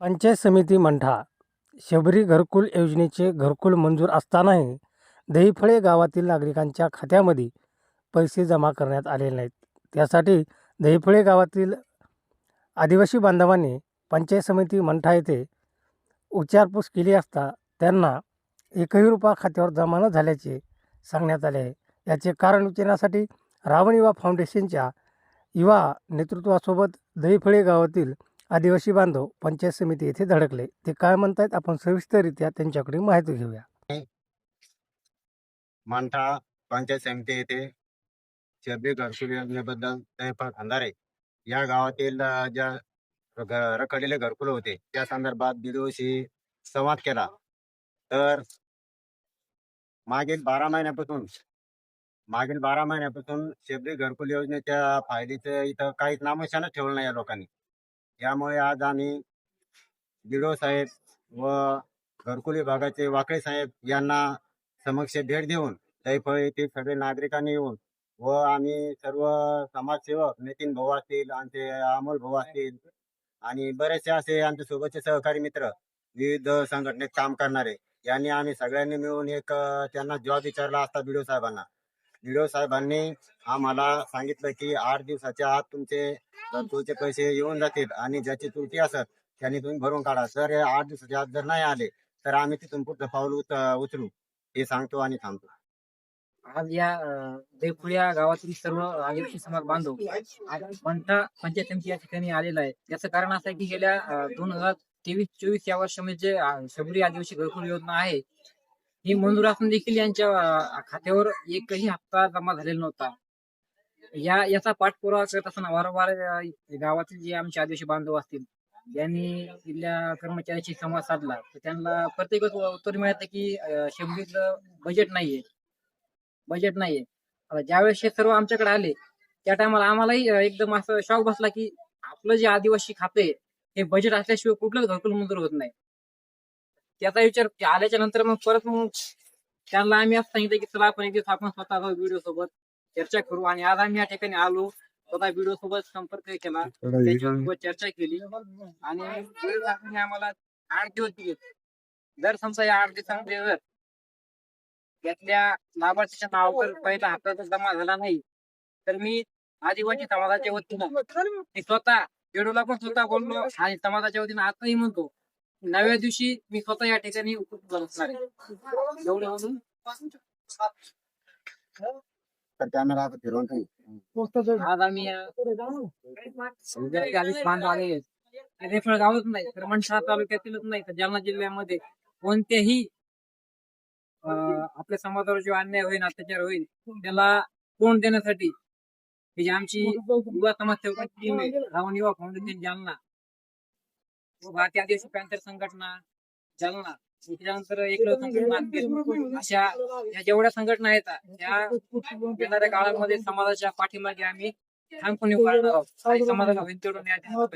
पंचायत समिती मंठा शबरी घरकुल योजनेचे घरकुल मंजूर असतानाही दहीफळे गावातील नागरिकांच्या खात्यामध्ये पैसे जमा करण्यात आले नाहीत. त्यासाठी दहीफळे गावातील आदिवासी बांधवांनी पंचायत समिती मंठा येथे उच्चारपूस केली असता त्यांना एकही रुपया खात्यावर जमा न झाल्याचे सांगण्यात आले आहे. याचे कारण विचारण्यासाठी रावण युवा फाउंडेशनच्या युवा नेतृत्वासोबत दहीफळे गावातील आदिवासी बांधव पंचायत समिती येथे धडकले. ते काय म्हणतायत? आपण सविस्तररित्या त्यांच्याकडे माहिती घेऊया. मांठा पंचायत समिती येथे शबरी घरकुल योजनेबद्दल अंधारे. या गावातील ज्या रखडलेले घरकुल होते त्या संदर्भात दिवशी संवाद केला. तर मागील बारा महिन्यापासून मागील बारा महिन्यापासून शेबरी घरकुल योजनेच्या फायद्याचं इथं काहीच नामोशानच ठेवलं नाही या लोकांनी. यामुळे आज आम्ही बिडो साहेब व घरकुली भागाचे वाकळे साहेब यांना समक्ष भेट देऊन दैफळ येथील सगळे नागरिकांनी येऊन व आम्ही सर्व समाजसेवक नितीन भाऊ असतील आमचे अमोल भाऊ असतील आणि बरेचसे असे आमचे सोबतचे सहकारी मित्र विविध संघटनेत काम करणारे यांनी आम्ही सगळ्यांनी मिळून एक त्यांना जॉब विचारला असता बिडो साहेबांना. बिडो साहेबांनी आम्हाला सांगितलं की आठ दिवसाच्या आत तुमचे तुमचे पैसे येऊन जातील आणि ज्याची त्रुटी असत त्यांनी तुम्ही भरून काढा. सर हे आठ दिवसाच्या आत जर नाही आले तर आम्ही तिथून पुढचं पाऊल उच उचलू. हे सांगतो आणि थांबतो. आज या अं, या गावातील सर्व आदिवासी समाज बांधव मंठा पंचायत समिती या ठिकाणी आलेला आहे. याचं कारण असं आहे की गेल्या दोन हजार तेवीस चोवीस या वर्षामध्ये जे अं, शबरी आदिवासी घरकुल योजना आहे ही मंजूर असून देखील यांच्या अं, खात्यावर एकही हप्ता जमा झालेला नव्हता. या याचा पाठपुरावा करत असताना वारंवार गावातील जे आमचे आदिवासी बांधव असतील यांनी इथल्या कर्मचाऱ्याशी संवाद साधला. तर त्यांना प्रत्येकच उत्तर मिळतं की अं, बजेट नाहीये. बजेट नाहीये. आता ज्यावेळेस हे सर्व आमच्याकडे आले त्या टायमाला आम्हालाही एकदम असं शॉक बसला की आपलं जे आदिवासी खाते आहे, हे बजेट असल्याशिवाय कुठलंच घरकुल मंजूर होत नाही. त्याचा विचार आल्याच्यानंतर मग परत मग त्यांना आम्ही असं सांगितलं की चला आपण एक दिवस आपण स्वतः व्हिडिओ सोबत. चर्चा करू आणि आज आम्ही या ठिकाणी आलो. स्वतः व्हिडिओ सोबत संपर्क केला. त्याच्यासोबत चर्चा केली. आणि आम्हाला आठ दिवस दिले जर समजा या आठ दिवसामध्ये जर यातल्या लाभार्थीच्या नावावर पहिला हप्ता जर जमा झाला नाही तर मी आदिवासी समाजाच्या वतीनं मी स्वतः वेडूला पण स्वतः बोललो आणि समाजाच्या वतीनं आताही म्हणतो नव्या दिवशी मी स्वतः या ठिकाणी उपस्थित असणार आहे. एवढे म्हणून तर कॅमेरा आता फिरवून ठेवू. आज आम्ही. हे रेफळ गावच नाही तर मनशा तालुक्यातीलच नाही तर जालना जिल्ह्यामध्ये कोणत्याही आपल्या समाजावर जो अन्याय होईल अत्याचार होईल त्याला तोंड देण्यासाठी ही जी आमची युवा समाज सेवकांची टीम आहे रावण युवा फाउंडेशन जालना. व भारतीय आदिवासी पॅन्थर संघटना जालना. त्याच्यानंतर संघटना असतील. अशा या जेवढ्या संघटना आहेत त्या येणाऱ्या काळामध्ये समाजाच्या पाठीमागे आम्ही ठामपणे उभा राहणार आहोत समाजाला